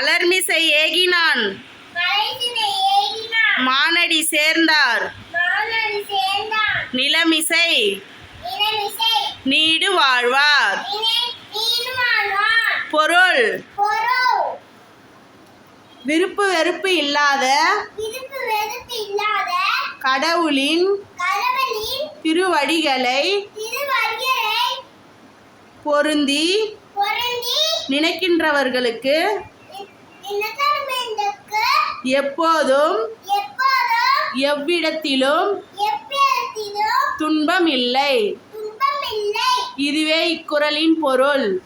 மலர்மிசை ஏகினான். மானடி சேர்ந்தார். நிலமிசை. நீடு வாழ்வார். பொருள். விருப்பு வெறுப்பு இல்லாத. கடவுளின். திருவடிகளை. பொருந்தி. நினைக்கின்றவர்களுக்கு. எப்போதும் எவ்விடத்திலும் துன்பம் இல்லை துன்பமில்லை. இதுவே இக்குறளின் பொருள்.